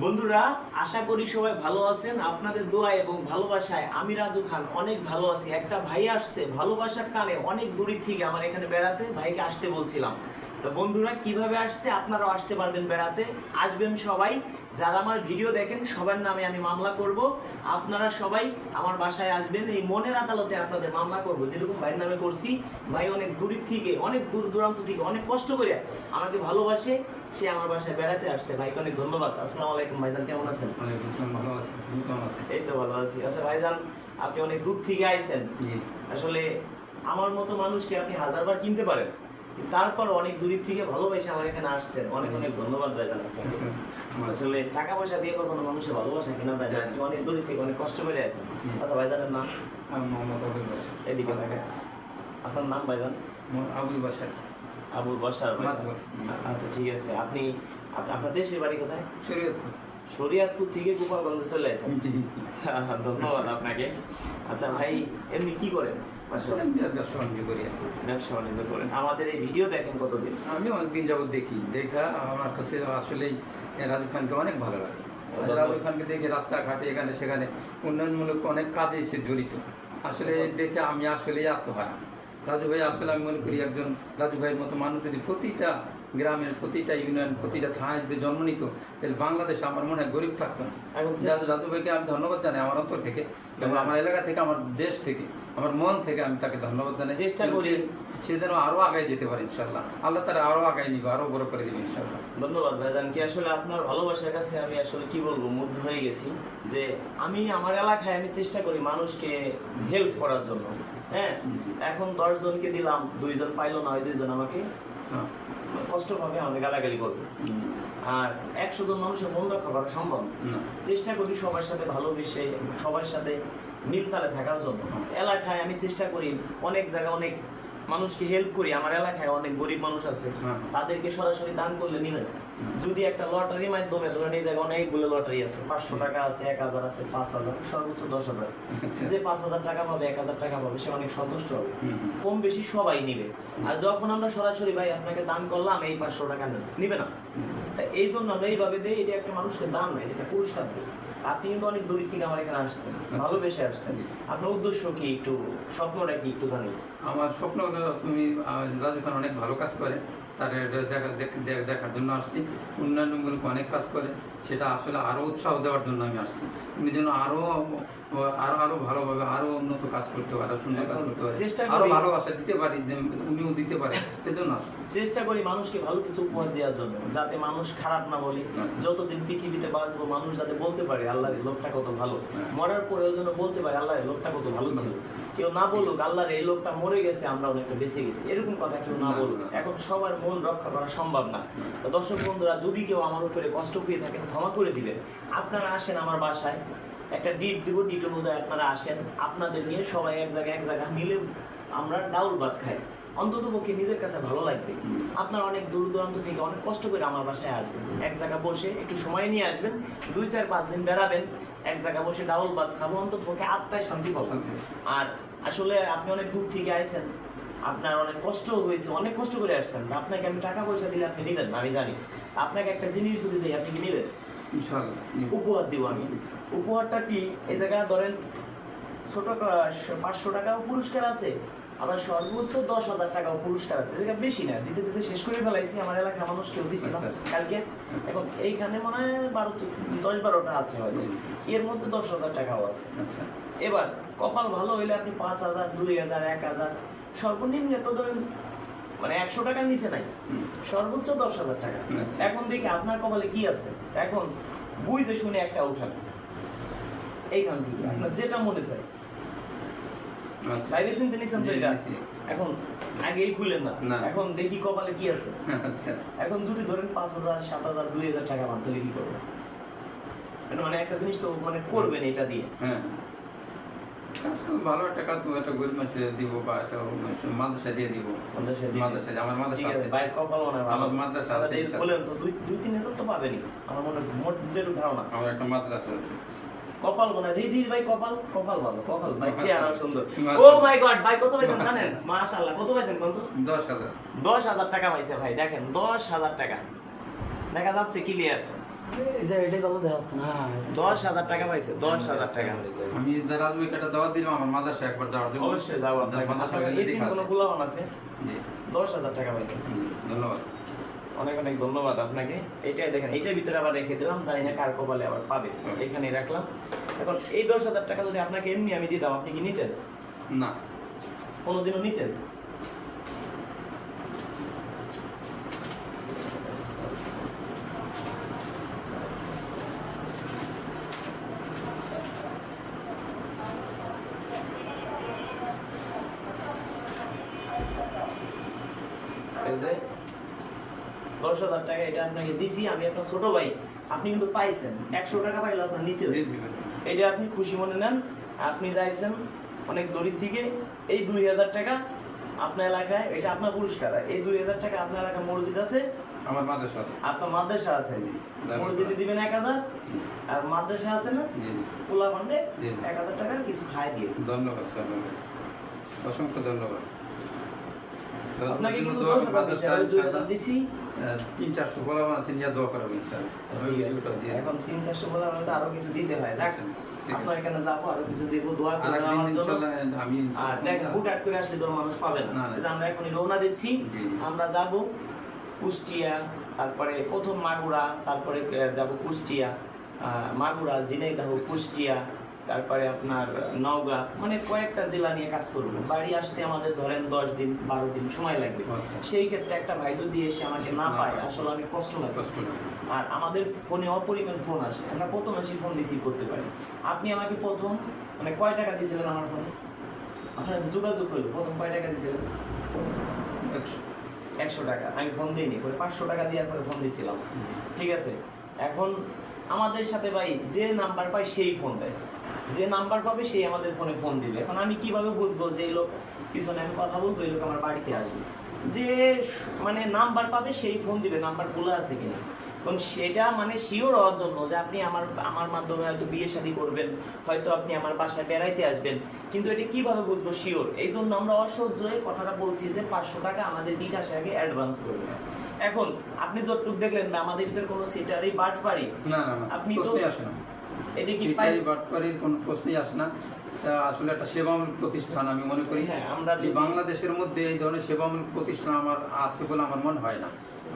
বন্ধুরা, আশা করি সবাই ভালো আছেন। আপনাদের দোয়া এবং ভালোবাসায় আমি রাজু খান অনেক ভালো আছি। একটা ভাই আসছে, ভালোবাসার টানে অনেক দূরের থেকে আমার এখানে বেড়াতে ভাইকে আসতে বলছিলাম। তো বন্ধুরা, কীভাবে আসছে আপনারাও আসতে পারবেন বেড়াতে। আসবেন সবাই। যারা আমার ভিডিও দেখেন, সবার নামে আমি মামলা করব। আপনারা সবাই আমার বাসায় আসবেন। এই মনের আদালতে আপনাদের মামলা করব। যেরকম ভাইয়ের নামে করছি, ভাই অনেক দূরের থেকে অনেক দূর দূরান্ত থেকে অনেক কষ্ট করে আমাকে ভালোবাসে। সে আমার বাসায় বেড়াতে আসছে। ভাই অনেক ধন্যবাদ। আসসালামু আলাইকুম ভাইজান কেমন আছেন? ওয়ালাইকুম আসসালাম ভালো আছি। কেমন আছেন এই তো ভালো আছি। আচ্ছা ভাইজান আপনি অনেক দূর থেকে আইছেন। আসলে আমার মতো মানুষকে আপনি হাজারবার কিনতে পারেন। তারপর অনেক দূরের থেকে ভালোবাসে আমার এখানে আসছেন। অনেক অনেক ধন্যবাদ ভাইজান আপনাকে। আসলে টাকা পয়সা দিয়ে কখনো মানুষের ভালোবাসা কিনা দেয় না আপনি অনেক দূরের থেকে অনেক কষ্ট করে আছেন। আচ্ছা ভাইজানের নাম? মোহাম্মদ আবুল বাসার এদিকে আপনার নাম ভাইজান? আবুল বাসার আবুল বসার। আচ্ছা ঠিক আছে। আপনি আপনার দেশের বাড়ি কোথায়? শরীয়তপুর। শরিয়াতপুর থেকে গোপালগঞ্জে চলে আসেন? ধন্যবাদ আপনাকে। আচ্ছা ভাই এমনি কি করেন? ব্যবসা বাণিজ্য করি ব্যবসা বাণিজ্য করেন। আমাদের এই ভিডিও দেখেন কতদিন? আমি অনেকদিন যাবত দেখি। দেখা আমার কাছে আসলেই রাজু খানকে অনেক ভালো লাগে। রাজু খানকে দেখে রাস্তাঘাটে এখানে সেখানে উন্নয়নমূলক অনেক কাজে সে জড়িত। আসলে দেখে আমি আসলেই আত্মহারা। রাজু ভাই আসলে আমি মনে করি একজন রাজু ভাইয়ের মতো মানুষ যদি প্রতিটা গ্রামের প্রতিটা ইউনিয়ন প্রতিটা থানায় যদি জন্ম নিত তাহলে বাংলাদেশে আমার মনে হয় গরিব থাকতো না। রাজু ভাইকে আমি ধন্যবাদ জানাই আমার অন্তর থেকে এবং আমার এলাকা থেকে আমার দেশ থেকে আমার মন থেকে আমি তাকে ধন্যবাদ জানাই। চেষ্টা করি। সে যেন আরও আগায় যেতে পারে ইনশাল্লাহ আল্লাহ তারা আরও আগায় নিবে আরও বড় করে দিবে ইনশাল্লাহ ধন্যবাদ ভাইজান। কি আসলে আপনার ভালোবাসার কাছে আমি আসলে কি বলব মুগ্ধ হয়ে গেছি যে আমি আমার এলাকায় আমি চেষ্টা করি মানুষকে হেল্প করার জন্য। হ্যাঁ এখন দশ জনকে দিলাম দুইজন পাইলো না ওই দুইজন আমাকে হ্যাঁ। কষ্ট পাবে আমাকে গালাগালি করবে আর একশো জন মানুষের মন রক্ষা করা সম্ভব। চেষ্টা করি সবার সাথে ভালোবেসে সবার সাথে মিলতালে থাকার জন্য এলাকায় আমি চেষ্টা করি অনেক জায়গায় অনেক মানুষকে হেল্প করি আমার এলাকায় অনেক গরিব মানুষ আছে হ্যাঁ। তাদেরকে সরাসরি দান করলে নিবেন যদি একটা লটারির মাধ্যমে ধরেন এই জায়গায় অনেকগুলো লটারি আছে পাঁচশো টাকা আছে এক হাজার আছে পাঁচ হাজার সর্বোচ্চ দশ হাজার। আচ্ছা। যে পাঁচ হাজার টাকা পাবে এক হাজার টাকা পাবে সে অনেক সন্তুষ্ট হবে। কম বেশি সবাই নিবে। আর যখন আমরা সরাসরি ভাই আপনাকে দান করলাম এই পাঁচশো টাকা নিবে না। তা এই জন্য আমরা এইভাবে দেই এটা একটা মানুষকে দান নাই এটা পুরস্কার দিই। আপনি কিন্তু অনেক দূর থেকে আমার এখানে আসছেন ভালোবেসে আসছেন। আপনার উদ্দেশ্য কি একটু স্বপ্নটা কি একটু জানি। আমার স্বপ্ন হলো তুমি রাজু খান অনেক ভালো কাজ করে তার দেখা দেখ- দেখ- দেখার জন্য আসছি। উন্নয়নমূলক অনেক কাজ করে সেটা আসলে আরও উৎসাহ দেওয়ার জন্য আমি আসছি। উনি যেন আরও আরও আরও ভালোভাবে আরও উন্নত কাজ করতে পারে সুন্দর কাজ করতে পারে। চেষ্টা আরও করি- ভালোবাসা দিতে পারি উনিও দিতে পারে সেজন্য আসছি। চেষ্টা করি মানুষকে ভালো কিছু উপহার দেওয়ার জন্য যাতে মানুষ খারাপ না বলে আচ্ছা। যতদিন পৃথিবীতে বাঁচবো মানুষ যাতে বলতে পারে আল্লাহর লোকটা কত ভালো। হ্যাঁ। মরার পরেও যেন বলতে পারে আল্লাহর লোকটা কত ভালো ছিল। কেউ না বলুক, আল্লাহর এই লোকটা মরে গেছে, আমরা অনেকটা বেঁচে গেছি। এরকম কথা কেউ না বলুক। এখন সবার মন রক্ষা করা সম্ভব না। দর্শক বন্ধুরা, যদি কেউ আমার উপরে কষ্ট পেয়ে থাকেন, ক্ষমা করে দিলেন আপনারা আসেন আমার বাসায়। একটা ডিট দিব ডিট অনুযায়ী আপনারা আসেন। আপনাদের নিয়ে সবাই এক জায়গায় এক জায়গায় মিলে আমরা ডাউল ভাত খাই। অন্তত পক্ষে নিজের কাছে ভালো লাগবে। আপনার অনেক দূর দূরান্ত থেকে অনেক কষ্ট করে আমার বাসায় আসবেন। এক জায়গায় বসে একটু সময় নিয়ে আসবেন। দুই চার পাঁচ দিন বেড়াবেন। এক জায়গায় বসে ডাউল ভাত খাব অন্তত পক্ষে আত্মায় শান্তি পাবো। আর আসলে আপনি অনেক দূর থেকে আইছেন আপনার অনেক কষ্ট হয়েছে অনেক কষ্ট করে আসছেন। আপনাকে আমি টাকা পয়সা দিলে আপনি নেবেন আমি জানি। আপনাকে একটা জিনিস যদি দিই আপনি কি নেবেন? উপহার দিব আমি। উপহারটা কি? এই জায়গায় ধরেন ছোট পাঁচশো টাকাও পুরস্কার আছে আবার সর্বোচ্চ দশ হাজার টাকাও পুরস্কার আছে। যেটা বেশি না দিতে দিতে শেষ করে ফেলাইছি আমার এলাকার মানুষ কেউ দিছিলাম আচ্ছা, আচ্ছা। কালকে। এখন এইখানে মনে হয় বারো দশ বারোটা আছে হয়তো। এর মধ্যে দশ হাজার টাকাও আছে। আচ্ছা। এবার কপাল ভালো হইলে আপনি পাঁচ হাজার দুই হাজার এক হাজার সর্বনিম্ন তো ধরেন মানে একশো টাকার নিচে নাই। সর্বোচ্চ দশ হাজার টাকা। এখন দেখি আপনার কপালে কি আছে। এখন বুঝতে শুনে একটা উঠান। এইখান থেকে আপনার যেটা মনে চায়। আচ্ছা। বাইরে নিছেন তো এটা এখন আগেই খুলেন না। এখন দেখি কপালে কি আছে। আচ্ছা। এখন যদি ধরেন পাঁচ হাজার সাত হাজার দুই হাজার টাকা পান তাহলে কি করবেন মানে একটা জিনিস তো মানে করবেন এটা দিয়ে। হ্যাঁ। কাজ করব ভালো একটা কাজ করব একটা গরিব মানুষের দিব বা একটা মাদ্রাসা দিয়ে দিব। মাদ্রাসা আমার মাদ্রাসা আছে কপাল মনে আমার মাদ্রাসা আছে। বলেন তো দুই দুই তিন হাজার তো পাবেনি আমার মনে হয় মোট যেটুকু ধারণা। আমার একটা মাদ্রাসা আছে। কপাল মনে হয়। দিদি ভাই কপাল কপাল ভালো কপাল ভাই চেহারা সুন্দর। ও মাশাআল্লাহ। মাই গড ভাই কত পাইছেন জানেন? মাশাআল্লাহ কত পাইছেন কত দশ হাজার। দশ হাজার টাকা পাইছে ভাই দেখেন দশ হাজার টাকা। দেখা যাচ্ছে ক্লিয়ার হ্যাঁ দশ হাজার টাকা পাইছে দশ হাজার টাকা। আমি একটা দাওয়াত দিলাম আমার মাদ্রাসা একবার যাওয়ার জন্য। অবশ্যই আপনাকে মাদ্রাসা কোনো। আছে জি। দশ হাজার টাকা পাইছে। ধন্যবাদ। অনেক অনেক ধন্যবাদ আপনাকে। এটাই দেখেন এইটার ভিতরে আবার রেখে দিলাম জানি না কার কপালে আবার পাবে। এখানে রাখলাম। এখন এই দশ হাজার টাকা যদি আপনাকে এমনি আমি দিতাম আপনি কি নিতেন? না। কোনোদিনও নিতেন এই যে দশ হাজার টাকা এটা আপনাকে দিছি আমি আপনার ছোট ভাই। আপনি কিন্তু পাইছেন। একশো টাকা পাইলে আপনার নিতে হবে। এটা আপনি খুশি মনে নেন। আপনি যাইছেন অনেক দরিদ্র থেকে এই দুই হাজার টাকা আপনার এলাকায় এটা আপনার পুরস্কার। এই দুই হাজার টাকা আপনার এলাকায় মসজিদ আছে? আমার মাদ্রাসা আছে। আপনার মাদ্রাসা আছে। মসজিদে দিবেন এক হাজার। আর মাদ্রাসা আছে না? পোলা ফান্ডে এক হাজার টাকার কিছু খায় দিয়ে। ধন্যবাদ ধন্যবাদ। অসংখ্য ধন্যবাদ। আপনাকে কিন্তু দিছি, তিন চারশো আছে নিয়ে দোয়া করাবো ইনশাআল্লাহ এখন তিন চারশো আরও কিছু দিতে হয়। দেখ আচ্ছা। আপনার এখানে যাব আরও কিছু দেবো দোয়া আর আমার জন্য। আমি আর দেখ হুটহাট করে আসলে তোর মানুষ পাবে না। আমরা রওনা দিচ্ছি। আমরা যাব কুষ্টিয়া তারপরে প্রথম মাগুরা তারপরে যাব কুষ্টিয়া মাগুরা ঝিনাইদহ কুষ্টিয়া তারপরে আপনার নওগাঁ মানে কয়েকটা জেলা নিয়ে কাজ করব। বাড়ি আসতে আমাদের ধরেন দশ দিন বারো দিন সময় লাগবে। আচ্ছা। সেই ক্ষেত্রে একটা ভাই যদি এসে আমাকে না পায়। আসলে অনেক কষ্ট লাগে। কষ্ট আর আমাদের ফোনে অপরিমাণ ফোন আসে। আমরা কত মাসে ফোন রিসিভ করতে পারি। আপনি আমাকে প্রথম মানে কয় টাকা দিয়েছিলেন আমার ফোনে? আপনার সাথে যোগাযোগ করল প্রথম কয় টাকা দিয়েছিলেন একশো। একশো টাকা। আমি ফোন দিইনি পরে পাঁচশো টাকা দেওয়ার পরে ফোন দিয়েছিলাম ঠিক আছে? এখন আমাদের সাথে ভাই যে নাম্বার পায় সেই ফোন দেয়। যে নাম্বার পাবে সেই আমাদের ফোনে ফোন দিবে। এখন আমি কীভাবে বুঝব যে এই লোক পিছনে আমি কথা বলব এই লোক আমার বাড়িতে আসবে? যে মানে নাম্বার পাবে সেই ফোন দিবে নাম্বার খোলা আছে কিনা। এবং সেটা মানে শিওর হওয়ার জন্য যে আপনি আমার আমার মাধ্যমে হয়তো বিয়ে শাদী করবেন হয়তো আপনি আমার বাসায় বেড়াইতে আসবেন। কিন্তু এটা কীভাবে বুঝব শিওর এই জন্য আমরা অসহ্য হয়ে কথাটা বলছি যে পাঁচশো টাকা আমাদের বিকাশে আগে অ্যাডভান্স করবেন এখন আপনি যতটুকু দেখলেন না আমাদের ভিতরে কোনো সিটারি বাট পারি না আপনি তো- আসে না। এটা কি পাই বাটপাড়ির কোনো প্রশ্নই আসে না। এটা আসলে একটা সেবামূলক প্রতিষ্ঠান আমি মনে করি। হ্যাঁ, আমরা যদি- বাংলাদেশের মধ্যে এই ধরনের সেবামূলক প্রতিষ্ঠান আমার আছে বলে আমার মনে হয় না।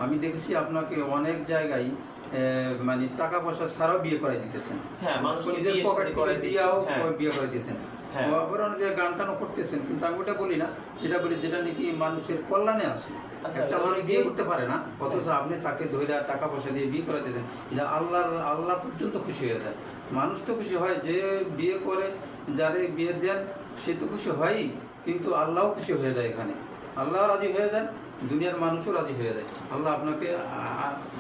আমি দেখেছি আপনাকে অনেক জায়গায় মানে টাকা পয়সা ছাড়াও বিয়ে করাই দিতেছেন। হ্যাঁ, নিজের পকেট দিয়েও হ্যাঁ। বিয়ে করে দিয়েছেন। আবার অনেক গান টানও করতেছেন কিন্তু আমি ওটা বলি না। যেটা বলি যেটা নাকি মানুষের কল্যাণে আসে আচ্ছা, একটা মানুষ বিয়ে করতে পারে না অথচ আপনি তাকে ধরে টাকা পয়সা দিয়ে বিয়ে করে দিয়েছেন। এটা আল্লাহর আল্লাহ পর্যন্ত খুশি হয়ে যায়। মানুষ তো খুশি হয় যে বিয়ে করে যারে বিয়ে দেন সে তো খুশি হয়ই কিন্তু আল্লাহও খুশি হয়ে যায় এখানে। আল্লাহ রাজি হয়ে যায় দুনিয়ার মানুষও রাজি হয়ে যায়। আল্লাহ আপনাকে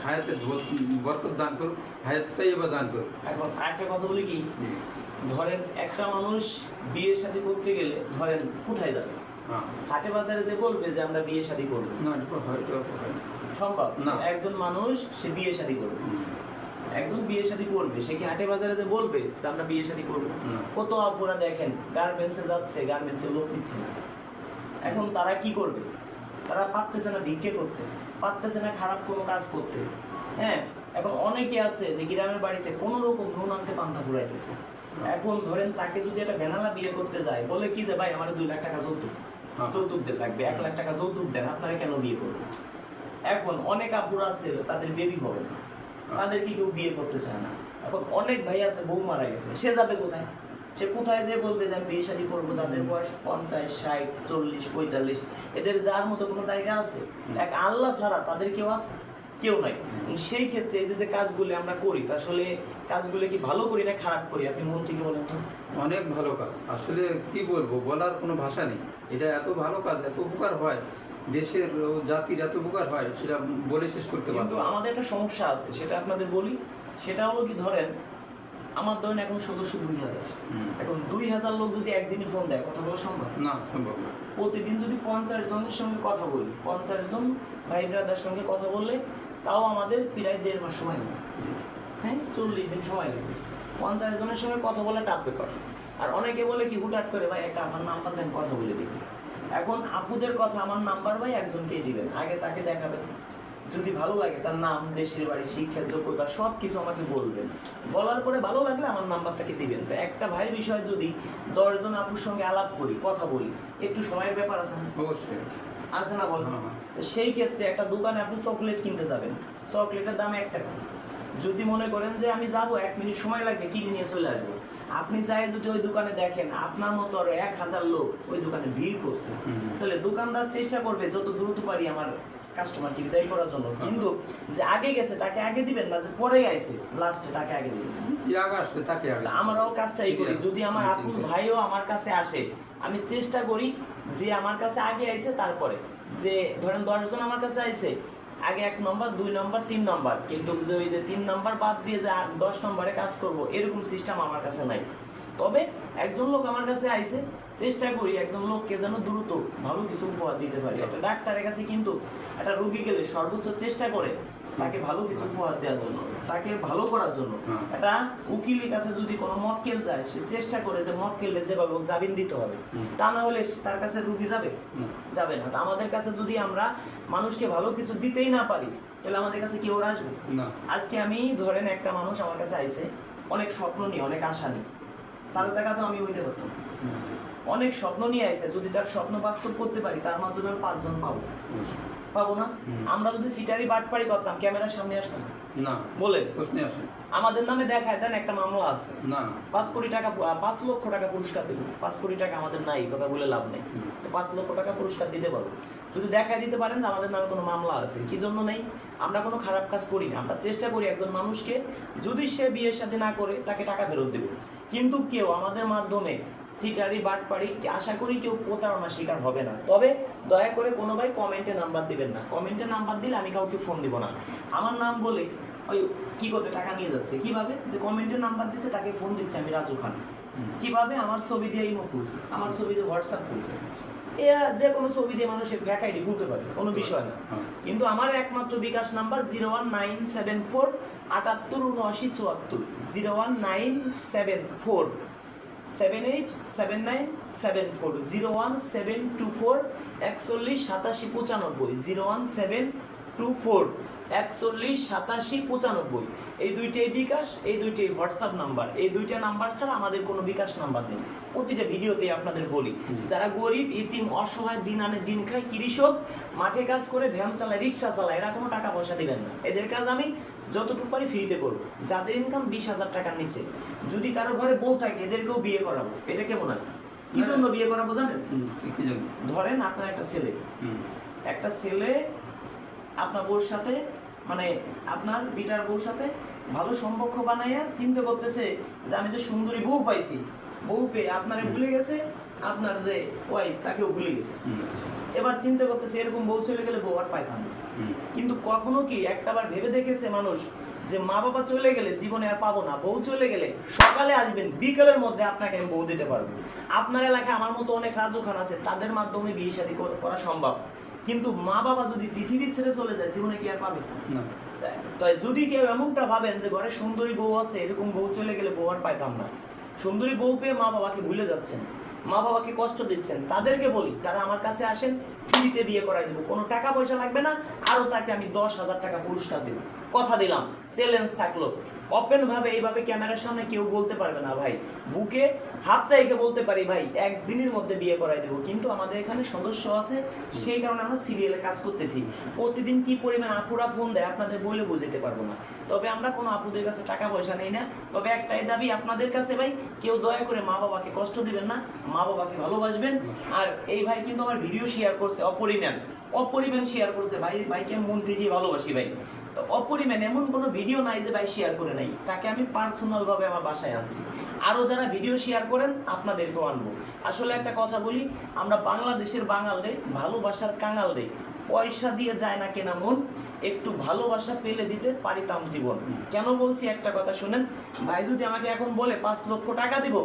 হায়াতে বরকত দান করুক হায়াতটাই এবার দান করুক। এখন একটা কথা বলি কি? ধরেন একটা মানুষ বিয়ে শাদী করতে গেলে ধরেন কোথায় যাবে? হ্যাঁ। হাটে বাজারে যে বলবে যে আমরা বিয়ে শাদী করব। সম্ভব? না। একজন মানুষ সে বিয়ে শাদী করবে। একজন বিয়ে শাদী করবে সে কি হাটে বাজারে যে বলবে যে আমরা বিয়ে শাদী করব? কত আপুরা দেখেন গার্মেন্টসে যাচ্ছে গার্মেন্টসে লোক নিচ্ছে না। এখন তারা কি করবে? তারা পারতেছে না ভিক্ষে করতে পারতেছে না খারাপ কোনো কাজ করতে। হ্যাঁ এখন অনেকে আছে যে গ্রামের বাড়িতে কোনো রকম নুন আনতে পান্তা ঘুরাইতেছে। এখন ধরেন তাকে যদি একটা বেনালা বিয়ে করতে যায় বলে কি যে ভাই আমার দুই লাখ টাকা যৌতুক হ্যাঁ। যৌতুক দেন লাগবে এক লাখ টাকা যৌতুক দেন আপনারা কেন বিয়ে করবেন? এখন অনেক আপুরা আছে তাদের বেবি হবে না। তাদের কি কেউ বিয়ে করতে চায় না। এখন অনেক ভাই আছে বউ মারা গেছে সে যাবে কোথায়? সে কোথায় যে বলবে যে আমি বিয়ে শাদী করব যাদের বয়স পঞ্চাশ ষাট চল্লিশ পঁয়তাল্লিশ এদের যার মতো কোনো জায়গা আছে? এক আল্লাহ ছাড়া তাদের কেউ আছে? কেউ নাই। সেই ক্ষেত্রে এই যে যে কাজগুলি আমরা করি তা আসলে কাজগুলো কি ভালো করি না খারাপ করি? আপনি মন থেকে বলেন তো। অনেক ভালো কাজ। আসলে কি বলব বলার কোনো ভাষা নেই। এটা এত ভালো কাজ এত উপকার হয় দেশের জাতির এত উপকার হয় সেটা বলে শেষ করতে কিন্তু পারব না। আমাদের একটা সমস্যা আছে সেটা আপনাদের বলি। সেটা হলো কি ধরেন আমার ধরেন এখন সদস্য দুই হাজার। এখন দুই হাজার লোক যদি একদিনই ফোন দেয় কথা বলা সম্ভব? না সম্ভব না। প্রতিদিন যদি পঞ্চাশ জনের সঙ্গে কথা বলি পঞ্চাশ জন ভাই ব্রাদার সঙ্গে কথা বললে তাও আমাদের প্রায় দেড় মাস সময় লাগবে হ্যাঁ চল্লিশ দিন সময় লাগবে পঞ্চাশ জনের সঙ্গে কথা বলা টাফ ব্যাপার। আর অনেকে বলে কি হুটহাট করে ভাই একটা আমার নাম্বার দেন কথা বলে দেখি। এখন আপুদের কথা আমার নাম্বার ভাই একজনকেই দিবেন আগে তাকে দেখাবেন। যদি ভালো লাগে তার নাম দেশের বাড়ি শিক্ষার যোগ্যতা সব কিছু আমাকে বলবেন। বলার পরে ভালো লাগলে আমার নাম্বারটাকে দিবেন। তো একটা ভাইয়ের বিষয়ে যদি দশজন আপুর সঙ্গে আলাপ করি কথা বলি একটু সময়ের ব্যাপার আছে না? অবশ্যই আছে না বল? হ্যাঁ, হ্যাঁ। সেই ক্ষেত্রে একটা দোকানে আপনি চকলেট কিনতে যাবেন। চকলেটের দাম এক টাকা। যদি মনে করেন যে আমি যাব এক মিনিট সময় লাগবে কিনে নিয়ে চলে আসব। আপনি যাই যদি ওই দোকানে দেখেন আপনার মতো আরও এক হাজার লোক ওই দোকানে ভিড় করছে তাহলে দোকানদার চেষ্টা করবে যত দ্রুত পারি আমার কাস্টমারকে বিদায় করার জন্য। কিন্তু যে আগে গেছে তাকে আগে দিবেন না যে পরে আইছে লাস্টে তাকে আগে দিবেন। যে আগে আসছে তাকে আগে আমরাও কাজটাই করি। যদি আমার আপন। ভাইও আমার কাছে আসে আমি চেষ্টা করি যে আমার কাছে আগে আইছে তারপরে যে ধরেন দশজন আমার কাছে আইছে আগে এক নম্বর, দুই নম্বর, তিন নম্বর। কিন্তু ওই যে তিন নম্বর বাদ দিয়ে যে আট দশ নম্বরে কাজ করব, এরকম সিস্টেম আমার কাছে নাই। তবে একজন লোক আমার কাছে আইছে, চেষ্টা করি একজন লোককে যেন দ্রুত ভালো কিছু উপহার দিতে পারি। একটা ডাক্তারের কাছে কিন্তু একটা রুগী গেলে সর্বোচ্চ চেষ্টা করে তাকে ভালো কিছু উপহার দেওয়ার জন্য তাকে ভালো করার জন্য। হ্যাঁ। একটা উকিলের কাছে যদি কোনো মক্কেল যায় সে চেষ্টা করে যে মক্কেলে যেভাবে জামিন দিতে হবে। তা না হলে তার কাছে রুগী যাবে? যাবে না। তা আমাদের কাছে যদি আমরা মানুষকে ভালো কিছু দিতেই না পারি তাহলে আমাদের কাছে কেউ আসবে? আজকে আমি ধরেন একটা মানুষ আমার কাছে আইছে অনেক স্বপ্ন নিয়ে অনেক আশা নিয়ে। তার জায়গা তো আমি হইতে পারতাম। অনেক স্বপ্ন নিয়ে আসে যদি তার স্বপ্ন বাস্তব করতে পারি তার মাধ্যমে আমি পাঁচজন পাবো। পাবো না? আমরা যদি সিটারি বাটপাড়ি করতাম ক্যামেরার সামনে আসতাম। না। বলেন প্রশ্নে আসে আমাদের নামে দেখায় দেন একটা মামলা আছে। না না। পাঁচ কোটি টাকা পাঁচ লক্ষ টাকা পুরস্কার দেবো। পাঁচ কোটি টাকা আমাদের নাই কথা বলে লাভ নেই। তো পাঁচ লক্ষ টাকা পুরস্কার দিতে পারব যদি দেখায় দিতে পারেন যে আমাদের নামে কোনো মামলা আছে। কি জন্য নেই? আমরা কোনো খারাপ কাজ করি না। আমরা চেষ্টা করি একজন মানুষকে যদি সে বিয়ের সাথে না করে তাকে টাকা ফেরত দেবো। কিন্তু কেউ আমাদের মাধ্যমে সিটারি বাটপাড়ি আশা করি কেউ প্রতারণার শিকার হবে না। তবে দয়া করে কোনো ভাই কমেন্টে নাম্বার দিবেন না। কমেন্টে নাম্বার দিলে আমি কাউকে ফোন দিব না। আমার নাম বলে ওই কি করতে টাকা নিয়ে যাচ্ছে। কীভাবে? যে কমেন্টে নাম্বার দিচ্ছে তাকে ফোন দিচ্ছে আমি রাজু খান। কীভাবে? আমার ছবি দিয়ে ইমো খুলছে। আমার ছবি দিয়ে হোয়াটসঅ্যাপ খুলছে। এ যে কোনো ছবি দিয়ে মানুষের ব্যাক আইডি খুলতে পারে কোনো বিষয় না। হ্যাঁ। কিন্তু আমার একমাত্র bKash number zero one nine seven four আটাত্তর উনআশি চুয়াত্তর। Zero one nine seven four seven eight seven nine seven four zero one seven two four একচল্লিশ সাতাশি পঁচানব্বই zero one seven two four একচল্লিশ সাতাশি পঁচানব্বই। এই দুইটাই বিকাশ, এই দুইটাই হোয়াটসঅ্যাপ নাম্বার। এই দুইটা নাম্বার ছাড়া আমাদের কোনো বিকাশ নাম্বার নেই। প্রতিটা ভিডিওতেই আপনাদের বলি, যারা গরিব, ইতিম, অসহায়, দিন আনে দিন খায়, কৃষক, মাঠে কাজ করে, ভ্যান চালায়, রিক্সা চালায়, এরা কোনো টাকা পয়সা দিবেন না। এদের কাজ আমি যতটুকু পারি ফ্রিতে করব। যাদের ইনকাম বিশ হাজার টাকার নিচে যদি কারও ঘরে বউ থাকে এদেরকেও বিয়ে করাবো। এটা কেমন হয় কি জন্য বিয়ে করাবো জানেন? ধরেন আপনার একটা ছেলে। একটা ছেলে আপনার বউর সাথে মানে আপনার বিটার বউর সাথে ভালো সম্পর্ক বানাইয়া চিন্তা করতেছে যে আমি যে সুন্দরী বউ পাইছি বউ পেয়ে আপনারে ভুলে গেছে আপনার যে ওয়াইফ তাকেও ভুলে গেছে। এবার চিন্তা করতেছে এরকম বউ চলে গেলে বউ আর পাইতাম না। কিন্তু কখনো কি একটাবার ভেবে দেখেছে মানুষ যে মা বাবা চলে গেলে জীবনে আর পাবো না বউ চলে গেলে সকালে আসবেন বিকেলের মধ্যে আপনাকে আমি বউ দিতে পারব। আপনার এলাকায় আমার মতো অনেক রাজু খান আছে তাদের মাধ্যমে বিয়ে শাদী করা সম্ভব। কিন্তু মা বাবা যদি পৃথিবী ছেড়ে চলে যায় জীবনে কি আর পাবে? তাই যদি কেউ এমনটা ভাবেন যে ঘরে সুন্দরী বউ আছে এরকম বউ চলে গেলে বউ আর পাইতাম না। সুন্দরী বউ পেয়ে মা বাবাকে ভুলে যাচ্ছেন। মা বাবাকে কষ্ট দিচ্ছেন, তাদেরকে বলি তারা আমার কাছে আসেন, ফ্রিতে বিয়ে করাই দেবো। কোনো টাকা পয়সা লাগবে না আরও তাকে আমি দশ হাজার টাকা পুরস্কার দেবো। কথা দিলাম চ্যালেঞ্জ থাকল। ওপেন ভাবে এইভাবে ক্যামেরার সামনে কেউ বলতে পারবে না ভাই। বুকে হাত রেখে বলতে পারি ভাই, একদিনের মধ্যে বিয়ে করাই দেবো। কিন্তু আমাদের এখানে সদস্য আছে, সেই কারণে আমরা সিরিয়ালে কাজ করতেছি। প্রতিদিন কি পরিমাণ আপুরা ফোন দেয় আপনাদের বলে বুঝতে পারব না। তবে আমরা কোনো আপুদের কাছে টাকা পয়সা নেই না। তবে একটাই দাবি, আপনাদের কাছে ভাই, কেউ দয়া করে মা বাবাকে কষ্ট দিবেন না। মা বাবাকে ভালোবাসবেন। আর এই ভাই কিন্তু আমার ভিডিও শেয়ার করছে অপরিমাণ অপরিমাণ শেয়ার করছে। ভাই, ভাইকে মন থেকেই ভালোবাসি ভাই। তো এমন কোনো ভিডিও নাই যে ভাই শেয়ার করে নাই। তাকে আমি পার্সোনাল ভাবে আমার বাসায় আনছি। আরও যারা ভিডিও শেয়ার করেন, আপনাদেরকেও আনব। আসলে একটা কথা বলি, আমরা বাংলাদেশের বাঙাল রে, ভালোবাসার কাঙাল রে। পয়সা দিয়ে যায় না কেনা মন, একটু ভালোবাসা পেলে দিতে পারিতাম জীবন। কেন বলছি একটা কথা শুনেন? ভাই যদি আমাকে এখন বলে পাঁচ লক্ষ টাকা দিব,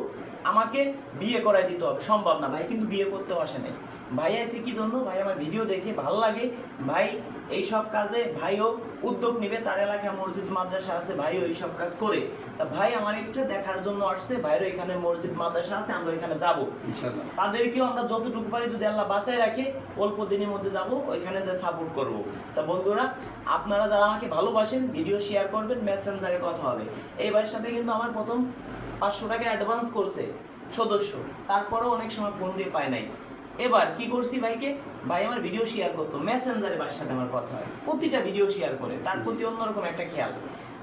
আমাকে বিয়ে করাই দিতে হবে। সম্ভব না, ভাই কিন্তু বিয়ে করতেও আসে নাই। ভাই আছে কি জন্য? ভাই আমার ভিডিও দেখে ভালো লাগে। ভাই এই সব কাজে ভাইও উদ্যোগ নিবে তার এলাকায় মসজিদ মাদ্রাসা আছে ভাইও এই সব কাজ করে। তা ভাই আমার একটু দেখার জন্য আসছে ভাইয়েরও এখানে মসজিদ মাদ্রাসা আছে আমরা এখানে যাব। তাদেরকেও আমরা যতটুকু পারি যদি আল্লাহ বাঁচায় রাখে অল্প দিনের মধ্যে যাব ওইখানে যে সাপোর্ট করব। তা বন্ধুরা আপনারা যারা আমাকে ভালোবাসেন ভিডিও শেয়ার করবেন মেসেঞ্জারে কথা হবে। এই ভাইয়ের সাথে কিন্তু আমার প্রথম পাঁচশো টাকা অ্যাডভান্স করছে সদস্য। তারপরেও অনেক সময় ফোন দিয়ে পায় নাই। এবার কি করছি ভাইকে? ভাই আমার ভিডিও শেয়ার করতো। মেসেঞ্জারে ভাইয়ের সাথে আমার কথা হয়। প্রতিটা ভিডিও শেয়ার করে। তার প্রতি অন্যরকম একটা খেয়াল।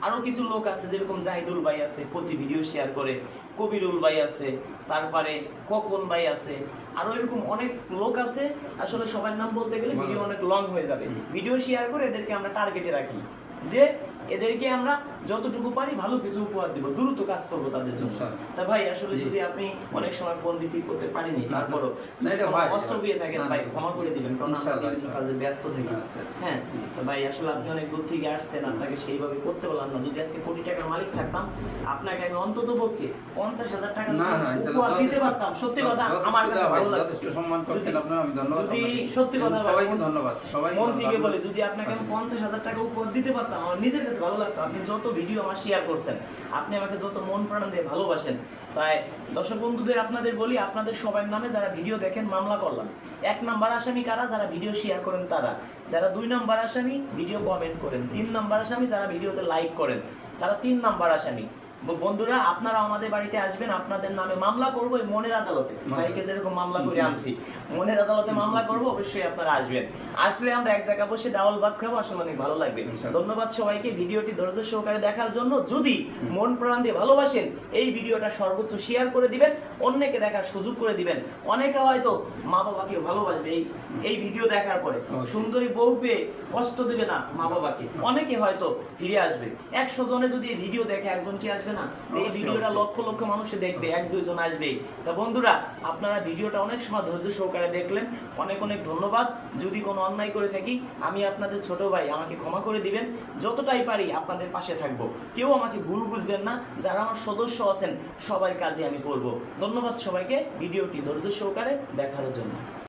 আরও কিছু লোক আছে যেরকম জাহিদুল ভাই আছে প্রতি ভিডিও শেয়ার করে। কবিরুল ভাই আছে তারপরে কখন ভাই আছে। আরও এরকম অনেক লোক আছে। আসলে সবার নাম বলতে গেলে ভিডিও অনেক লং হয়ে যাবে। ভিডিও শেয়ার করে এদেরকে আমরা টার্গেটে রাখি। যে এদেরকে আমরা যতটুকু পারি ভালো কিছু উপহার দিব। দ্রুত কাজ করব তাদের জন্য। তা ভাই আসলে যদি আপনি অনেক সময় ফোন রিসিভ করতে পারিনি। তারপরও কষ্ট পেয়ে থাকেন। ভাই ক্ষমা করে দিবেন কারণ আমরা। কাজে ব্যস্ত থাকি আচ্ছা, আচ্ছা। হ্যাঁ তো ভাই আসলে আপনি অনেক দূর থেকে আসছেন আপনাকে সেইভাবে করতে পারলাম না। যদি আজকে কোটি টাকার মালিক থাকতাম আপনাকে আমি অন্তত পক্ষে পঞ্চাশ হাজার টাকা উপহার দিতে পারতাম। সত্যি কথা আমার কাছে ভালো লাগছে সম্মান করছেন আপনার আমি ধন্যবাদ যদি সত্যি কথা সবাইকে ধন্যবাদ সবাই মন থেকে বলে যদি আপনাকে আমি। পঞ্চাশ হাজার টাকা উপহার দিতে পারতাম আমার নিজের কাছে ভালো লাগতো আপনি যত ভিডিও আমার শেয়ার করছেন, আপনি আমাকে যত মন প্রাণ দিয়ে ভালোবাসেন, তাই দর্শক বন্ধুদের আপনাদের বলি, আপনাদের সবার নামে যারা ভিডিও দেখেন, মামলা করলাম। এক নাম্বার আসামি কারা? যারা ভিডিও শেয়ার করেন তারা। যারা দুই নাম্বার আসামি, ভিডিও কমেন্ট করেন। তিন নাম্বার আসামি, যারা ভিডিওতে লাইক করেন, তারা তিন নাম্বার আসামি। বন্ধুরা আপনারা আমাদের বাড়িতে আসবেন আপনাদের নামে মামলা করব এই মনের আদালতে। ভাইকে যেরকম মামলা করে আনছি মনের আদালতে মামলা করব অবশ্যই আপনারা আসবেন। আসলে আমরা এক জায়গায় বসে ডাবল ভাত খাব আসলে অনেক ভালো লাগবে। ধন্যবাদ সবাইকে ভিডিওটি ধৈর্য সহকারে দেখার জন্য। যদি মন প্রাণ দিয়ে ভালোবাসেন এই ভিডিওটা সর্বোচ্চ শেয়ার করে দিবেন অন্যকে দেখার সুযোগ করে দিবেন। অনেকে হয়তো মা বাবাকে ভালোবাসবে এই এই ভিডিও দেখার পরে। সুন্দরী বউ পেয়ে কষ্ট দেবে না মা বাবাকে অনেকে হয়তো ফিরে আসবে। একশো জনে যদি এই ভিডিও দেখে একজন কি আসবে? না? এই ভিডিওটা লক্ষ লক্ষ মানুষে দেখবে এক দুইজন আসবে তা বন্ধুরা আপনারা ভিডিওটা অনেক সময় ধৈর্য সহকারে দেখলেন। অনেক অনেক ধন্যবাদ। যদি কোনো অন্যায় করে থাকি আমি আপনাদের ছোট ভাই আমাকে ক্ষমা করে দিবেন। যতটাই পারি আপনাদের পাশে থাকব। কেউ আমাকে ভুল বুঝবেন না। যারা আমার সদস্য আছেন সবার কাজে আমি করব। ধন্যবাদ সবাইকে। ভিডিওটি ধৈর্য সহকারে দেখার জন্য।